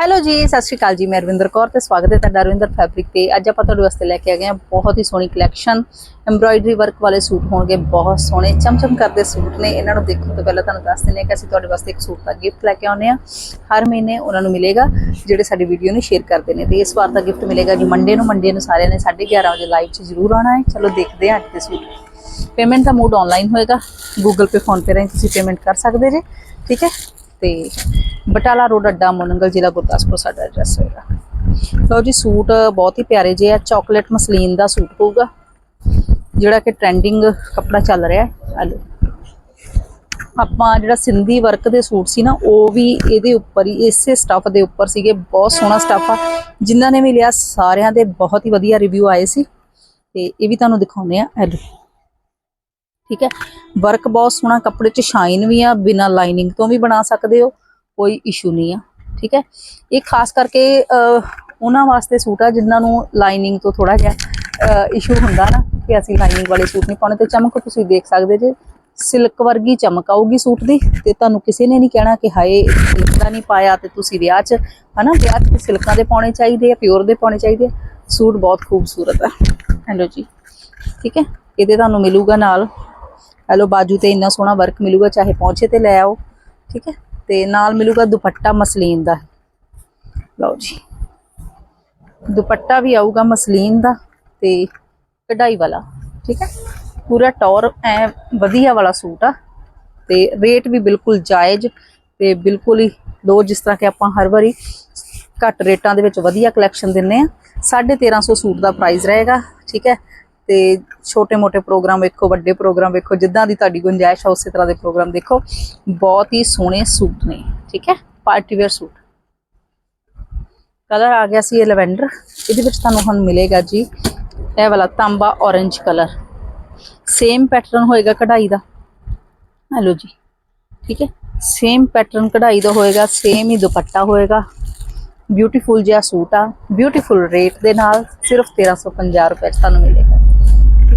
Hello ਜੀ, ਸਤਿ ਸ਼੍ਰੀ ਅਕਾਲ ਜੀ, ਮੈਂ ਰਵਿੰਦਰ ਕੌਰ ਤੇ ਸਵਾਗਤ ਹੈ ਤੁਹਾਡਾ ਰਵਿੰਦਰ ਫੈਬਰਿਕ ਤੇ। ਅੱਜ ਆਪਾਂ ਤੁਹਾਡੇ ਵਾਸਤੇ ਲੈ ਕੇ ਆ ਗਏ ਹਾਂ ਬਹੁਤ ਹੀ ਸੋਹਣੀ ਕਲੈਕਸ਼ਨ ਐਮਬ੍ਰਾਇਡਰੀ ਵਰਕ ਵਾਲੇ ਸੂਟ ਹੋਣਗੇ, ਬਹੁਤ ਸੋਹਣੇ, ਚਮਚਮ ਕਰਦੇ ਸੂਟ ਨੇ। ਇਹਨਾਂ ਨੂੰ ਦੇਖਣ ਤੋਂ ਪਹਿਲਾਂ ਤੁਹਾਨੂੰ ਦੱਸ ਦਿੰਦੇ ਹਾਂ ਕਿ ਅਸੀਂ ਤੁਹਾਡੇ ਵਾਸਤੇ ਇੱਕ ਸੂਟ ਦਾ ਗਿਫਟ ਲੈ ਕੇ ਆਉਂਦੇ ਹਾਂ। ਹਰ ਮਹੀਨੇ ਉਹਨਾਂ ਨੂੰ ਮਿਲੇਗਾ, ਜਿਹੜੇ ਸਾਡੀ ਵੀਡੀਓ ਨੂੰ ਸ਼ੇਅਰ ਕਰਦੇ ਨੇ। ਤੇ ਇਸ ਵਾਰ ਦਾ ਗਿਫਟ ਮਿਲੇਗਾ ਜੀ ਮੰਡੇ ਨੂੰ। ਮੰਡੇ ਨੂੰ ਸਾਰਿਆਂ ਨੇ 11:30 ਵਜੇ ਲਾਈਵ 'ਚ ਜ਼ਰੂਰ ਆਉਣਾ ਹੈ। ਚਲੋ ਦੇਖਦੇ ਹਾਂ ਅੱਜ ਦੇ ਸੂਟ। ਪੇਮੈਂਟ ਦਾ ਮੋਡ ਆਨਲਾਈਨ ਹੋਏਗਾ। ਗੂਗਲ ਪੇ ਫੋਨ ਪੇ ਰਾਹੀਂ ਤੁਸੀਂ ਪੇਮੈਂਟ ਕਰ ਸਕਦੇ ਜੇ। ਠੀਕ ਹੈ? ਤੇ ਬਟਾਲਾ ਰੋਡ ਅੱਡਾ ਮੋਨੰਗਲ ਜ਼ਿਲ੍ਹਾ ਗੁਰਦਾਸਪੁਰ ਸਾਡਾ ਐਡਰੈਸ ਹੋਏਗਾ। ਲਓ ਜੀ, ਸੂਟ ਬਹੁਤ ਹੀ ਪਿਆਰੇ ਜਿਹੇ ਆ। ਚਾਕਲੇਟ ਮਸਲੀਨ ਦਾ ਸੂਟ ਹੋਊਗਾ, ਜਿਹੜਾ ਕਿ ਟ੍ਰੈਂਡਿੰਗ ਕੱਪੜਾ ਚੱਲ ਰਿਹਾ ਹੈ। ਆ ਆਪਾਂ ਜਿਹੜਾ ਸਿੰਧੀ ਵਰਕ ਦੇ ਸੂਟ ਸੀ ਨਾ, ਉਹ ਵੀ ਇਹਦੇ ਉੱਪਰ ਹੀ, ਇਸੇ ਸਟੱਫ ਦੇ ਉੱਪਰ ਸੀਗੇ। ਬਹੁਤ ਸੋਹਣਾ ਸਟੱਫ ਆ। ਜਿਨ੍ਹਾਂ ਨੇ ਵੀ ਲਿਆ, ਸਾਰਿਆਂ ਦੇ ਬਹੁਤ ਹੀ ਵਧੀਆ ਰਿਵਿਊ ਆਏ ਸੀ। ਤੇ ਇਹ ਵੀ ਤੁਹਾਨੂੰ ਦਿਖਾਉਂਦੇ ਆ ਇਹ ਠੀਕ ਹੈ? ਵਰਕ ਬਹੁਤ ਸੋਹਣਾ, ਕੱਪੜੇ 'ਚ ਸ਼ਾਈਨ ਵੀ ਆ, ਬਿਨਾ ਲਾਈਨਿੰਗ ਤੋਂ ਵੀ ਬਣਾ ਸਕਦੇ ਹੋ, ਕੋਈ ਇਸ਼ੂ ਨਹੀਂ ਆ, ਠੀਕ ਹੈ? ਇਹ ਖਾਸ ਕਰਕੇ ਉਹਨਾਂ ਵਾਸਤੇ ਸੂਟ ਆ ਜਿਨ੍ਹਾਂ ਨੂੰ ਲਾਈਨਿੰਗ ਤੋਂ ਥੋੜਾ ਜਿਹਾ ਇਸ਼ੂ ਹੁੰਦਾ ਨਾ ਕਿ ਅਸੀਂ ਲਾਈਨਿੰਗ ਵਾਲੇ ਸੂਟ ਨਹੀਂ ਪਾਉਣੇ, ਤੇ ਚਮਕ ਤੁਸੀਂ ਦੇਖ ਸਕਦੇ ਜੇ ਸਿਲਕ ਵਰਗੀ ਚਮਕ ਆਊਗੀ ਸੂਟ ਦੀ, ਤੇ ਤੁਹਾਨੂੰ ਕਿਸੇ ਨੇ ਨਹੀਂ ਕਹਿਣਾ ਕਿ ਹਾਏ ਸਿਲਕ ਦਾ ਨਹੀਂ ਪਾਇਆ ਤੇ ਤੁਸੀਂ ਵਿਆਹ 'ਚ, ਹਨਾ? ਵਿਆਹ 'ਚ ਸਿਲਕਾਂ ਦੇ ਪਾਉਣੇ ਚਾਹੀਦੇ ਆ ਪਿਓਰ ਦੇ ਪਾਉਣੇ ਚਾਹੀਦੇ ਆ, ਸੂਟ ਬਹੁਤ ਖੂਬਸੂਰਤ ਆ। ਹੈਲੋ ਜੀ, ਠੀਕ ਹੈ? ਇਹਦੇ ਤੁਹਾਨੂੰ ਮਿਲੂਗਾ ਨਾਲ। ਹੈਲੋ, ਬਾਜੂ ਤੇ ਇੰਨਾ ਸੋਹਣਾ ਵਰਕ ਮਿਲੂਗਾ, ਚਾਹੇ ਪਹੁੰਚੇ ਤੇ ਲੈ ਆਓ, ਠੀਕ ਹੈ? ਤੇ ਨਾਲ ਮਿਲੂਗਾ ਦੁਪੱਟਾ ਮਸਲੀਨ ਦਾ। ਲਓ ਜੀ। ਦੁਪੱਟਾ ਵੀ ਆਊਗਾ ਮਸਲੀਨ ਦਾ ਤੇ ਕਢਾਈ ਵਾਲਾ, ਠੀਕ ਹੈ? ਪੂਰਾ ਟੌਰ ਐ ਵਧੀਆ ਵਾਲਾ ਸੂਟ ਆ ਤੇ ਰੇਟ ਵੀ ਬਿਲਕੁਲ ਜਾਇਜ਼ ਤੇ ਬਿਲਕੁਲ ਹੀ ਲੋ, ਜਿਸ ਤਰ੍ਹਾਂ ਕਿ ਆਪਾਂ ਹਰ ਵਾਰੀ ਘੱਟ ਰੇਟਾਂ ਦੇ ਵਿੱਚ ਵਧੀਆ ਕਲੈਕਸ਼ਨ ਦਿੰਨੇ ਆ 1350 ਸੂਟ ਦਾ ਪ੍ਰਾਈਸ ਰਹੇਗਾ, ਠੀਕ ਹੈ? ਤੇ ਛੋਟੇ-ਮੋਟੇ ਪ੍ਰੋਗਰਾਮ ਵੇਖੋ, ਵੱਡੇ ਪ੍ਰੋਗਰਾਮ ਵੇਖੋ, ਜਿੱਦਾਂ ਦੀ ਤੁਹਾਡੀ ਗੁੰਜਾਇਸ਼ ਆ, ਉਸੇ ਤਰ੍ਹਾਂ ਦੇ ਪ੍ਰੋਗਰਾਮ ਦੇਖੋ। ਬਹੁਤ ਹੀ ਸੋਹਣੇ ਸੂਟ ਨੇ, ਠੀਕ ਹੈ? Party wear suit. ਕਲਰ ਆ ਗਿਆ ਸੀ ਇਹ ਲਵੈਂਡਰ। ਇਹਦੇ ਵਿੱਚ ਤੁਹਾਨੂੰ ਹੁਣ ਮਿਲੇਗਾ ਜੀ, ਇਹ ਵਾਲਾ ਤਾਂਬਾ orange ਕਲਰ ਸੇਮ ਪੈਟਰਨ ਹੋਏਗਾ ਕਢਾਈ ਦਾ। ਹਲੋ ਜੀ, ਠੀਕ ਹੈ? ਸੇਮ ਪੈਟਰਨ ਕਢਾਈ ਦਾ ਹੋਏਗਾ ਸੇਮ ਹੀ ਦੁਪੱਟਾ ਹੋਏਗਾ। ਬਿਊਟੀਫੁਲ ਜਿਹਾ ਸੂਟ ਆ ਬਿਊਟੀਫੁਲ ਰੇਟ ਦੇ ਨਾਲ ਸਿਰਫ 1350 ਰੁਪਏ 'ਚ ਤੁਹਾਨੂੰ ਮਿਲੇਗਾ।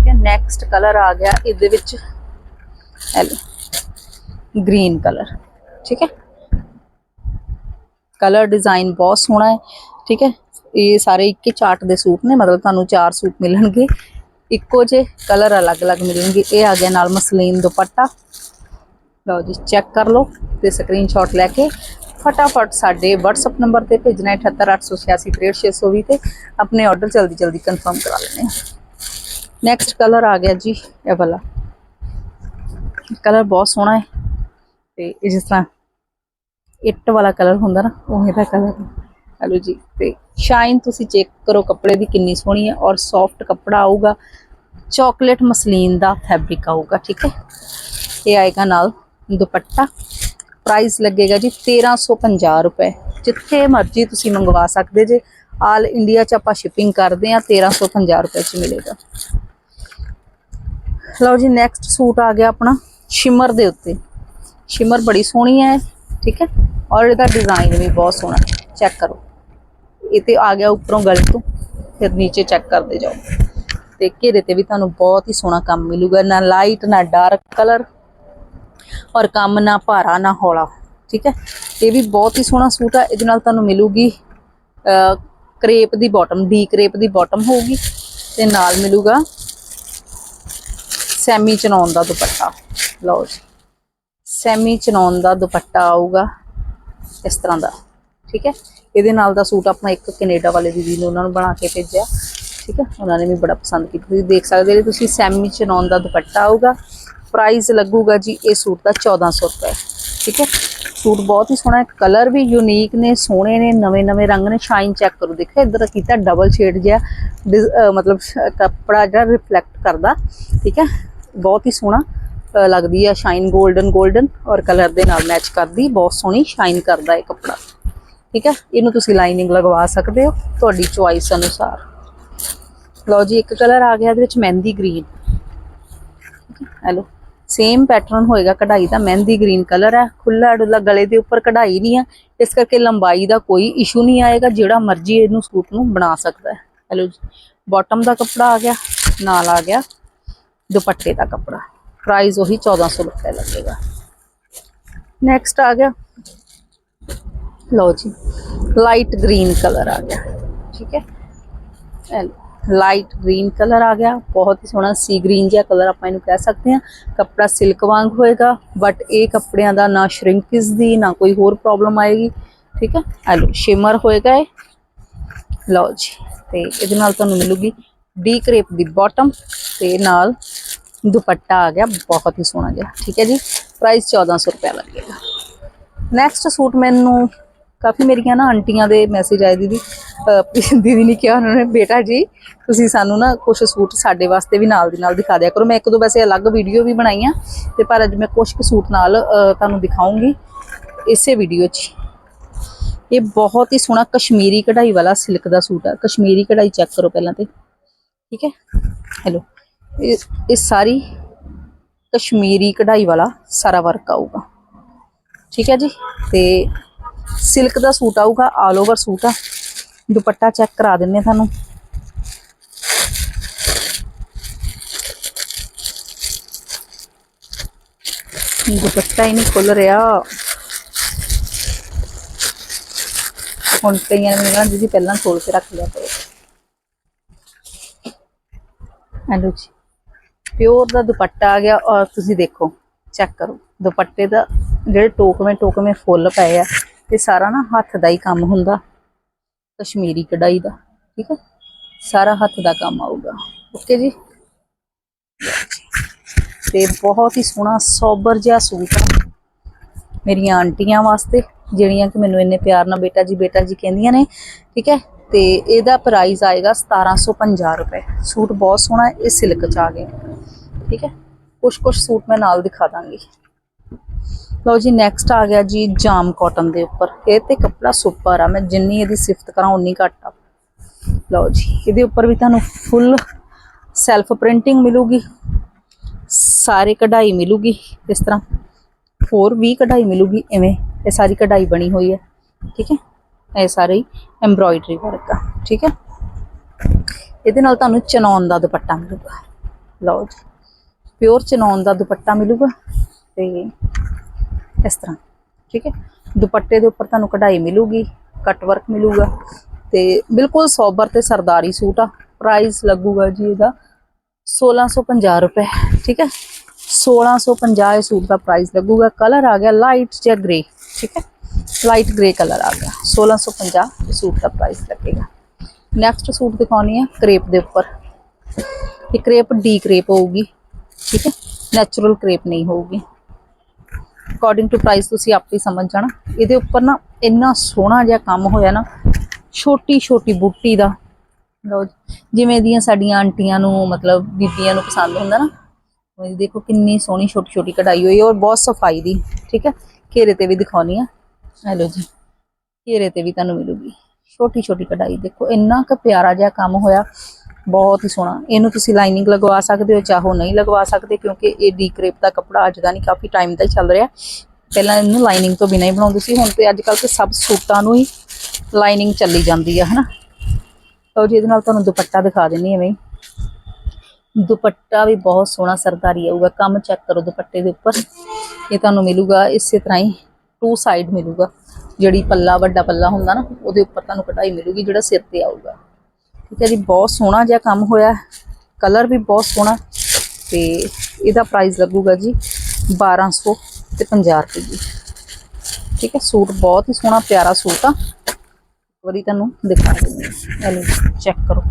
ਠੀਕ ਹੈ ਨੈਕਸਟ ਕਲਰ ਆ ਗਿਆ ਇਹਦੇ ਵਿੱਚ। ਹੈਲੋ ਗ੍ਰੀਨ ਕਲਰ ਠੀਕ ਹੈ। ਕਲਰ ਡਿਜ਼ਾਈਨ ਬਹੁਤ ਸੋਹਣਾ ਹੈ, ਠੀਕ ਹੈ। ਇਹ ਸਾਰੇ ਇੱਕ ਹੀ ਚਾਰਟ ਦੇ ਸੂਟ ਨੇ, ਮਤਲਬ ਤੁਹਾਨੂੰ ਚਾਰ ਸੂਟ ਮਿਲਣਗੇ। ਇੱਕੋ ਜੇ ਕਲਰ ਅਲੱਗ-ਅਲੱਗ ਮਿਲਣਗੇ। ਇਹ ਆ ਗਿਆ ਨਾਲ ਮਸਲੀਨ ਦੁਪੱਟਾ। ਲਓ ਜੀ ਚੈੱਕ ਕਰ ਲਓ ਤੇ ਸਕਰੀਨਸ਼ਾਟ ਲੈ ਕੇ ਫਟਾਫਟ ਸਾਡੇ WhatsApp ਨੰਬਰ ਤੇ ਭੇਜਣਾ ਹੈ 78886 ਤੇ। ਆਪਣੇ ਆਰਡਰ ਜਲਦੀ ਜਲਦੀ ਕਨਫਰਮ ਕਰਾ ਲੈਣੇ ਆ ਨੈਕਸਟ ਕਲਰ ਆ ਗਿਆ ਜੀ, ਇਹ ਵਾਲਾ। ਕਲਰ ਬਹੁਤ ਸੋਹਣਾ ਹੈ। ਤੇ ਇਹ ਜਿਸ ਤਰ੍ਹਾਂ ਇੱਟ ਵਾਲਾ ਕਲਰ ਹੁੰਦਾ ਨਾ, ਉਹ ਇਹਦਾ ਕਲਰ ਹਲੋ ਜੀ, ਤੇ ਸ਼ਾਈਨ ਤੁਸੀਂ ਚੈੱਕ ਕਰੋ ਕੱਪੜੇ ਦੀ ਕਿੰਨੀ ਸੋਹਣੀ ਹੈ ਔਰ ਸੌਫਟ ਕੱਪੜਾ ਆਊਗਾ ਚਾਕਲੇਟ ਮਸਲੀਨ ਦਾ ਫੈਬਰਿਕ ਆਊਗਾ, ਠੀਕ ਹੈ। ਇਹ ਆਏਗਾ ਨਾਲ ਦੁਪੱਟਾ। ਪ੍ਰਾਈਸ ਲੱਗੇਗਾ ਜੀ 1350 ਰੁਪਏ। ਜਿੱਥੇ ਮਰਜ਼ੀ ਤੁਸੀਂ ਮੰਗਵਾ ਸਕਦੇ ਜੇ। ਆਲ ਇੰਡੀਆ ਚ ਆਪਾਂ ਸ਼ਿਪਿੰਗ ਕਰਦੇ ਆ 1350 ਰੁਪਏ ਚ ਮਿਲੇਗਾ। ਲਓ ਜੀ ਨੈਕਸਟ ਸੂਟ ਆ ਗਿਆ ਆਪਣਾ ਸ਼ਿਮਰ ਦੇ ਉੱਤੇ। ਸ਼ਿਮਰ ਬੜੀ ਸੋਹਣੀ ਹੈ, ਠੀਕ ਹੈ? ਔਰ ਇਹਦਾ ਡਿਜ਼ਾਈਨ ਵੀ ਬਹੁਤ ਸੋਹਣਾ। ਚੈੱਕ ਕਰੋ। ਇਹ ਤੇ ਆ ਗਿਆ ਉੱਪਰੋਂ ਗਲ ਤੋਂ, ਫਿਰ ਨੀਚੇ ਚੈੱਕ ਕਰਦੇ ਜਾਓ। ਤੇ ਘੇਰੇ ਤੇ ਵੀ ਤੁਹਾਨੂੰ ਬਹੁਤ ਹੀ ਸੋਹਣਾ ਕੰਮ ਮਿਲੂਗਾ। ਨਾ ਲਾਈਟ ਨਾ ਡਾਰਕ ਕਲਰ ਔਰ ਕੰਮ ਨਾ ਭਾਰਾ, ਨਾ ਹੌਲਾ, ਠੀਕ ਹੈ? ਇਹ ਵੀ ਬਹੁਤ ਹੀ ਸੋਹਣਾ ਸੂਟ ਆ। ਇਹਦੇ ਨਾਲ ਤੁਹਾਨੂੰ ਮਿਲੂਗੀ ਕਰੇਪ ਦੀ ਬਾਟਮ ਡੀ ਕਰੇਪ ਦੀ ਬਾਟਮ ਹੋਊਗੀ ਤੇ ਨਾਲ ਮਿਲੂਗਾ ਸੈਮੀ ਚਨੌਨ ਦਾ ਦੁਪੱਟਾ। ਲਓ ਜੀ। ਸੈਮੀ ਚਨੌਨ ਦਾ ਦੁਪੱਟਾ ਆਊਗਾ ਇਸ ਤਰ੍ਹਾਂ ਦਾ, ਠੀਕ ਹੈ? ਇਹਦੇ ਨਾਲ ਦਾ ਸੂਟ ਆਪਣਾ ਇੱਕ ਕੈਨੇਡਾ ਵਾਲੇ ਦੀਦੀ ਨੇ ਉਹਨਾਂ ਨੂੰ ਬਣਾ ਕੇ ਭੇਜਿਆ, ਠੀਕ ਹੈ? ਉਹਨਾਂ ਨੇ ਵੀ ਬੜਾ ਪਸੰਦ ਕੀਤਾ। ਤੁਸੀਂ ਦੇਖ ਸਕਦੇ ਹੋ ਤੁਸੀਂ ਸੈਮੀ ਚਨੌਨ ਦਾ ਦੁਪੱਟਾ ਆਊਗਾ ਪ੍ਰਾਈਸ ਲੱਗੂਗਾ ਜੀ ਇਹ ਸੂਟ ਦਾ 1400 ਰੁਪਏ, ਠੀਕ ਹੈ? ਸੂਟ ਬਹੁਤ ਹੀ ਸੋਹਣਾ ਹੈ ਕਲਰ ਵੀ ਯੂਨੀਕ ਨੇ, ਸੋਹਣੇ ਨੇ, ਨਵੇਂ ਨਵੇਂ ਰੰਗ ਨੇ ਸ਼ਾਈਨ ਚੈੱਕ ਕਰੋ। ਦੇਖੋ, ਇੱਧਰ ਕੀਤਾ ਡਬਲ ਸ਼ੇਡ ਜਿਹਾ ਡਿਜ਼- ਮਤਲਬ ਕੱਪੜਾ ਜਿਹੜਾ ਰਿਫਲੈਕਟ ਕਰਦਾ, ਠੀਕ ਹੈ? ਬਹੁਤ ਹੀ ਸੋਹਣਾ ਲੱਗਦੀ ਹੈ ਸ਼ਾਈਨ 골ਡਨ 골ਡਨ ਔਰ ਕਲਰ ਦੇ ਨਾਲ ਮੈਚ ਕਰਦੀ, ਬਹੁਤ ਸੋਹਣੀ ਸ਼ਾਈਨ ਕਰਦਾ ਇਹ ਕੱਪੜਾ। ਠੀਕ ਹੈ? ਇਹਨੂੰ ਤੁਸੀਂ ਲਾਈਨਿੰਗ ਲਗਵਾ ਸਕਦੇ ਹੋ, ਤੁਹਾਡੀ ਚੁਆਇਸ ਅਨੁਸਾਰ। ਲਓ ਜੀ, ਇੱਕ ਕਲਰ ਆ ਗਿਆ ਇਹਦੇ ਵਿੱਚ mehndi green hello? Same pattern ਹੋਏਗਾ ਕਢਾਈ ਦਾ, ਮਹਿੰਦੀ ਗ੍ਰੀਨ ਕਲਰ ਹੈ। ਖੁੱਲਾ ਡੁੱਲਾ ਗਲੇ ਦੇ ਉੱਪਰ ਕਢਾਈ ਨਹੀਂ ਹੈ। ਇਸ ਕਰਕੇ ਲੰਬਾਈ ਦਾ ਕੋਈ ਇਸ਼ੂ ਨਹੀਂ ਆਏਗਾ, ਜਿਹੜਾ ਮਰਜ਼ੀ ਇਹਨੂੰ ਸੂਟ ਨੂੰ ਬਣਾ ਸਕਦਾ ਹੈ। ਹੈਲੋ ਜੀ? ਬਾਟਮ ਦਾ ਕੱਪੜਾ ਆ ਗਿਆ, ਨਾਲ ਆ ਗਿਆ। ਦੁਪੱਟੇ ਦਾ ਕੱਪੜਾ ਪ੍ਰਾਈਸ ਉਹੀ 1400 ਰੁਪਏ ਲੱਗੇਗਾ ਨੈਕਸਟ ਆ ਗਿਆ ਲਓ ਜੀ ਲਾਈਟ ਗ੍ਰੀਨ ਕਲਰ ਆ ਗਿਆ ਠੀਕ ਹੈ ਲਾਈਟ ਗ੍ਰੀਨ ਕਲਰ ਆ ਗਿਆ ਬਹੁਤ ਹੀ ਸੋਹਣਾ ਸੀ ਗ੍ਰੀਨ ਜਿਹਾ ਕਲਰ ਆਪਾਂ ਇਹਨੂੰ ਕਹਿ ਸਕਦੇ ਹਾਂ ਕੱਪੜਾ ਸਿਲਕ ਵਾਂਗ ਹੋਏਗਾ ਬਟ ਇਹ ਕੱਪੜਿਆਂ ਦਾ ਨਾ ਸ਼ਰਿੰਕਿਸ ਦੀ ਨਾ ਕੋਈ ਹੋਰ ਪ੍ਰੋਬਲਮ ਆਏਗੀ ਠੀਕ ਹੈ ਆ ਲਓ ਸ਼ਿਮਰ ਹੋਏਗਾ ਇਹ ਲਓ ਜੀ ਤੇ ਇਹਦੇ ਨਾਲ ਤੁਹਾਨੂੰ ਮਿਲੂਗੀ ਡੀ ਕ੍ਰੇਪ ਦੀ ਬਾਟਮ ਤੇ ਨਾਲ ਦੁਪੱਟਾ ਆ ਗਿਆ, ਬਹੁਤ ਹੀ ਸੋਹਣਾ ਜਿਹਾ, ਠੀਕ ਹੈ ਜੀ? ਪ੍ਰਾਈਸ 1400 ਰੁਪਏ ਲੱਗੇਗਾ ਨੈਕਸਟ ਸੂਟ ਮੈਨੂੰ ਕਾਫੀ ਮੇਰੀਆਂ ਨਾ ਆਂਟੀਆਂ ਦੇ ਮੈਸੇਜ ਆਏ, ਦੀਦੀ। ਅਹ, ਦੀਦੀ ਨੇ ਕਿਹਾ ਉਹਨਾਂ ਨੇ, ਬੇਟਾ ਜੀ, ਤੁਸੀਂ ਸਾਨੂੰ ਨਾ ਕੁਝ ਸੂਟ ਸਾਡੇ ਵਾਸਤੇ ਵੀ ਨਾਲ ਦੀ ਨਾਲ ਦਿਖਾ ਦਿਆ ਕਰੋ। ਮੈਂ ਇੱਕ ਦੋ ਵੈਸੇ ਅਲੱਗ ਵੀਡੀਓ ਵੀ ਬਣਾਈਆਂ ਤੇ ਪਰ ਅੱਜ ਮੈਂ ਕੁਝ ਕੁ ਸੂਟ ਨਾਲ ਤੁਹਾਨੂੰ ਦਿਖਾਉਂਗੀ ਇਸੇ ਵੀਡੀਓ 'ਚ। ਇਹ ਬਹੁਤ ਹੀ ਸੋਹਣਾ ਕਸ਼ਮੀਰੀ ਕਢਾਈ ਵਾਲਾ ਸਿਲਕ ਦਾ ਸੂਟ ਆ। ਕਸ਼ਮੀਰੀ ਕਢਾਈ ਚੈੱਕ ਕਰੋ ਪਹਿਲਾਂ ਤੇ। ਠੀਕ ਹੈ ਹੈਲੋ ਇਹ ਇਹ ਸਾਰੀ ਕਸ਼ਮੀਰੀ ਕਢਾਈ ਵਾਲਾ ਸਾਰਾ ਵਰਕ ਆਊਗਾ ਠੀਕ ਹੈ ਜੀ ਤੇ ਸਿਲਕ ਦਾ ਸੂਟ ਆਊਗਾ ਆਲ ਓਵਰ ਸੂਟ ਆ ਦੁਪੱਟਾ ਚੈੱਕ ਕਰਾ ਦਿੰਨੇ ਤੁਹਾਨੂੰ ਦੁਪੱਟਾ ਹੀ ਨਹੀਂ ਖੁੱਲ ਰਿਹਾ ਹੁਣ ਕਈਆਂ ਨੇ ਕਹਿਣਾ ਦੀਦੀ ਪਹਿਲਾਂ ਖੋਲ ਕੇ ਰੱਖ ਲਿਆ ਕਰੋ ਹੈਲੋ ਜੀ। ਪਿਓਰ ਦਾ ਦੁਪੱਟਾ ਆ ਗਿਆ ਔਰ ਤੁਸੀਂ ਦੇਖੋ ਚੈੱਕ ਕਰੋ। ਦੁਪੱਟੇ ਦਾ ਜਿਹੜੇ ਟੋਕਵੇਂ ਟੋਕਵੇਂ ਫੁੱਲ ਪਏ ਆ ਤੇ ਸਾਰਾ ਨਾ ਹੱਥ ਦਾ ਹੀ ਕੰਮ ਹੁੰਦਾ, ਕਸ਼ਮੀਰੀ ਕਢਾਈ ਦਾ, ਠੀਕ ਹੈ ਸਾਰਾ ਹੱਥ ਦਾ ਕੰਮ ਆਊਗਾ। ਓਕੇ ਜੀ? ਤੇ ਬਹੁਤ ਹੀ ਸੋਹਣਾ, ਸੋਬਰ ਜਿਹਾ ਸੂਟ ਆ। ਮੇਰੀਆਂ ਆਂਟੀਆਂ ਵਾਸਤੇ, ਜਿਹੜੀਆਂ ਕਿ ਮੈਨੂੰ ਇੰਨੇ ਪਿਆਰ ਨਾਲ ਬੇਟਾ ਜੀ ਬੇਟਾ ਜੀ ਕਹਿੰਦੀਆਂ ਨੇ, ਠੀਕ ਹੈ? ਤੇ ਇਹਦਾ ਪ੍ਰਾਈਸ ਆਏਗਾ 1750 ਰੁਪਏ। ਸੂਟ ਬਹੁਤ ਸੋਹਣਾ ਹੈ, ਇਹ ਸਿਲਕ ਚ ਆ ਗਿਆ ਠੀਕ ਹੈ? ਕੁਝ ਕੁਝ ਸੂਟ ਮੈਂ ਨਾਲ ਦਿਖਾ ਦਾਂਗੀ। ਲਓ ਜੀ ਨੈਕਸਟ ਆ ਗਿਆ ਜੀ ਜਾਮ ਕਾਟਨ ਦੇ ਉੱਪਰ। ਇਹ ਤੇ ਕੱਪੜਾ ਸੁਪਰ ਆ, ਮੈਂ ਜਿੰਨੀ ਇਹਦੀ ਸਿਫਤ ਕਰਾਂ ਉਨੀ ਘੱਟ ਆ। ਲਓ ਜੀ, ਇਹਦੇ ਉੱਪਰ ਵੀ ਤੁਹਾਨੂੰ ਫੁੱਲ ਸੈਲਫ ਪ੍ਰਿੰਟਿੰਗ ਮਿਲੂਗੀ। ਸਾਰੇ ਕਢਾਈ ਮਿਲੂਗੀ ਇਸ ਤਰ੍ਹਾਂ। ਹੋਰ ਵੀ ਕਢਾਈ ਮਿਲੂਗੀ ਐਵੇਂ ਇਹ ਸਾਰੀ ਕਢਾਈ ਬਣੀ ਹੋਈ ਹੈ। ਠੀਕ ਹੈ? ਇਹ ਸਾਰੇ ਹੀ ਐਮਬ੍ਰੋਇਡਰੀ ਵਰਕ ਆ, ਠੀਕ ਹੈ? ਇਹਦੇ ਨਾਲ ਤੁਹਾਨੂੰ ਚਨੌਨ ਦਾ ਦੁਪੱਟਾ ਮਿਲੂਗਾ। ਲਓ ਜੀ ਪਿਓਰ ਚਨੌਨ ਦਾ ਦੁਪੱਟਾ ਮਿਲੂਗਾ ਤੇ ਇਸ ਤਰ੍ਹਾਂ, ਠੀਕ ਹੈ? ਦੁਪੱਟੇ ਦੇ ਉੱਪਰ ਤੁਹਾਨੂੰ ਕਢਾਈ ਮਿਲੂਗੀ ਕੱਟ ਵਰਕ ਮਿਲੂਗਾ ਤੇ ਬਿਲਕੁਲ ਸੋਬਰ ਤੇ ਸਰਦਾਰੀ ਸੂਟ ਆ ਪ੍ਰਾਈਸ ਲੱਗੂਗਾ ਜੀ ਇਹਦਾ 1650 ਰੁਪਏ, ਠੀਕ ਹੈ? 1650 ਇਹ ਸੂਟ ਦਾ ਪ੍ਰਾਈਸ ਲੱਗੂਗਾ ਕਲਰ ਆ ਗਿਆ ਲਾਈਟ ਜਾਂ ਗ੍ਰੇ ਠੀਕ ਹੈ? ਲਾਈਟ ਗ੍ਰੇ ਕਲਰ ਆ ਗਿਆ। 1650 ਇਹ ਸੂਟ ਦਾ ਪ੍ਰਾਈਸ ਲੱਗੇਗਾ। ਨੈਕਸਟ ਸੂਟ ਦਿਖਾਉਣੀ ਹੈ ਕ੍ਰੇਪ ਦੇ ਉੱਪਰ। ਇਹ ਕ੍ਰੇਪ ਡੀ ਕ੍ਰੇਪ ਹੋਊਗੀ, ਠੀਕ ਹੈ? ਨੈਚੁਰਲ ਕ੍ਰੇਪ ਨਹੀਂ ਹੋਊਗੀ। ਅਕੋਰਡਿੰਗ ਟੂ ਪ੍ਰਾਈਸ ਤੁਸੀਂ ਆਪੇ ਸਮਝ ਜਾਣਾ। ਇਹਦੇ ਉੱਪਰ ਨਾ ਇੰਨਾ ਸੋਹਣਾ ਜਿਹਾ ਕੰਮ ਹੋਇਆ ਨਾ ਛੋਟੀ ਛੋਟੀ ਬੂਟੀ ਦਾ। ਲਓ ਜਿਵੇਂ ਦੀਆਂ ਸਾਡੀਆਂ ਆਂਟੀਆਂ ਨੂੰ, ਮਤਲਬ ਬੀਬੀਆਂ ਨੂੰ ਪਸੰਦ ਹੁੰਦਾ ਨਾ, ਉਹ ਜੀ ਦੇਖੋ ਕਿੰਨੀ ਸੋਹਣੀ ਛੋਟੀ ਛੋਟੀ ਕਢਾਈ ਹੋਈ ਹੈ ਔਰ ਬਹੁਤ ਸਫ਼ਾਈ ਦੀ, ਠੀਕ ਹੈ? ਘੇਰੇ ਤੇ ਵੀ ਦਿਖਾਉਣੀ ਆ। ਹੈਲੋ ਜੀ। ਘੇਰੇ ਤੇ ਵੀ ਤੁਹਾਨੂੰ ਮਿਲੂਗੀ। ਛੋਟੀ ਛੋਟੀ ਕਢਾਈ। ਦੇਖੋ, ਇੰਨਾ ਕੁ ਪਿਆਰਾ ਜਿਹਾ ਕੰਮ ਹੋਇਆ। ਬਹੁਤ ਹੀ ਸੋਹਣਾ। ਇਹਨੂੰ ਤੁਸੀਂ ਲਾਈਨਿੰਗ ਲਗਵਾ ਸਕਦੇ ਹੋ, ਚਾਹੋ ਨਹੀਂ ਲਗਵਾ ਸਕਦੇ, ਕਿਉਂਕਿ ਇਹ ਡੀ ਕ੍ਰੇਪ ਦਾ ਕੱਪੜਾ ਅੱਜ ਦਾ ਨਹੀਂ, ਕਾਫੀ ਟਾਈਮ ਦਾ ਹੀ ਚੱਲ ਰਿਹਾ। ਪਹਿਲਾਂ ਇਹਨੂੰ ਲਾਈਨਿੰਗ ਤੋਂ ਬਿਨਾਂ ਹੀ ਬਣਾਉਂਦੇ ਸੀ, ਹੁਣ ਤੇ ਅੱਜ ਕੱਲ ਤੇ ਸਭ ਸੂਟਾਂ ਨੂੰ ਹੀ ਲਾਈਨਿੰਗ ਚੱਲੀ ਜਾਂਦੀ ਆ, ਹਨਾ? ਲਓ ਜੀ, ਇਹਦੇ ਨਾਲ ਤੁਹਾਨੂੰ ਦੁਪੱਟਾ ਦਿਖਾ ਦਿੰਨੀ ਐਵੇਂ ਦੁਪੱਟਾ ਵੀ ਬਹੁਤ ਸੋਹਣਾ ਸਰਦਾਰੀ ਆਊਗਾ। ਕੰਮ ਚੈੱਕ ਕਰੋ ਦੁਪੱਟੇ ਦੇ ਉੱਪਰ। ਇਹ ਤੁਹਾਨੂੰ ਮਿਲੂਗਾ ਇਸੇ ਤਰ੍ਹਾਂ ਹੀ। ਟੂ ਸਾਈਡ ਮਿਲੂਗਾ। ਜਿਹੜੀ ਪੱਲਾ, ਵੱਡਾ ਪੱਲਾ ਹੁੰਦਾ ਨਾ, ਉਹਦੇ ਉੱਪਰ ਤੁਹਾਨੂੰ ਕਢਾਈ ਮਿਲੂਗੀ, ਜਿਹੜਾ ਸਿਰ ਤੇ ਆਊਗਾ। ਠੀਕ ਹੈ ਜੀ, ਬਹੁਤ ਸੋਹਣਾ ਜਿਹਾ ਕੰਮ ਹੋਇਆ ਕਲਰ ਵੀ ਬਹੁਤ ਸੋਹਣਾ ਤੇ ਇਹਦਾ ਪ੍ਰਾਈਸ ਲੱਗੂਗਾ ਜੀ 1200 ਤੇ 50 ਰੁਪਏ। ਜੀ ਠੀਕ ਹੈ, ਸੂਟ ਬਹੁਤ ਹੀ ਸੋਹਣਾ, ਪਿਆਰਾ ਸੂਟ ਆ। ਇੱਕ ਵਾਰੀ ਤੁਹਾਨੂੰ ਦਿਖਾ ਦਿੰਦੀ ਹਾਂ। ਇਹ ਚੈੱਕ ਕਰੋ।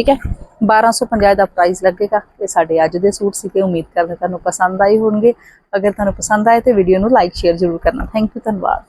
ਠੀਕ ਹੈ? 1250 ਦਾ ਪ੍ਰਾਈਸ ਲੱਗੇਗਾ। ਇਹ ਸਾਡੇ ਅੱਜ ਦੇ ਸੂਟ ਸੀ ਤੇ ਉਮੀਦ ਕਰਦੇ ਤੁਹਾਨੂੰ ਪਸੰਦ ਆਏ ਹੋਣਗੇ। ਅਗਰ ਤੁਹਾਨੂੰ ਪਸੰਦ ਆਏ ਤੇ ਵੀਡੀਓ ਨੂੰ ਲਾਈਕ ਸ਼ੇਅਰ ਜ਼ਰੂਰ ਕਰਨਾ। ਥੈਂਕ ਯੂ ਧੰਨਵਾਦ।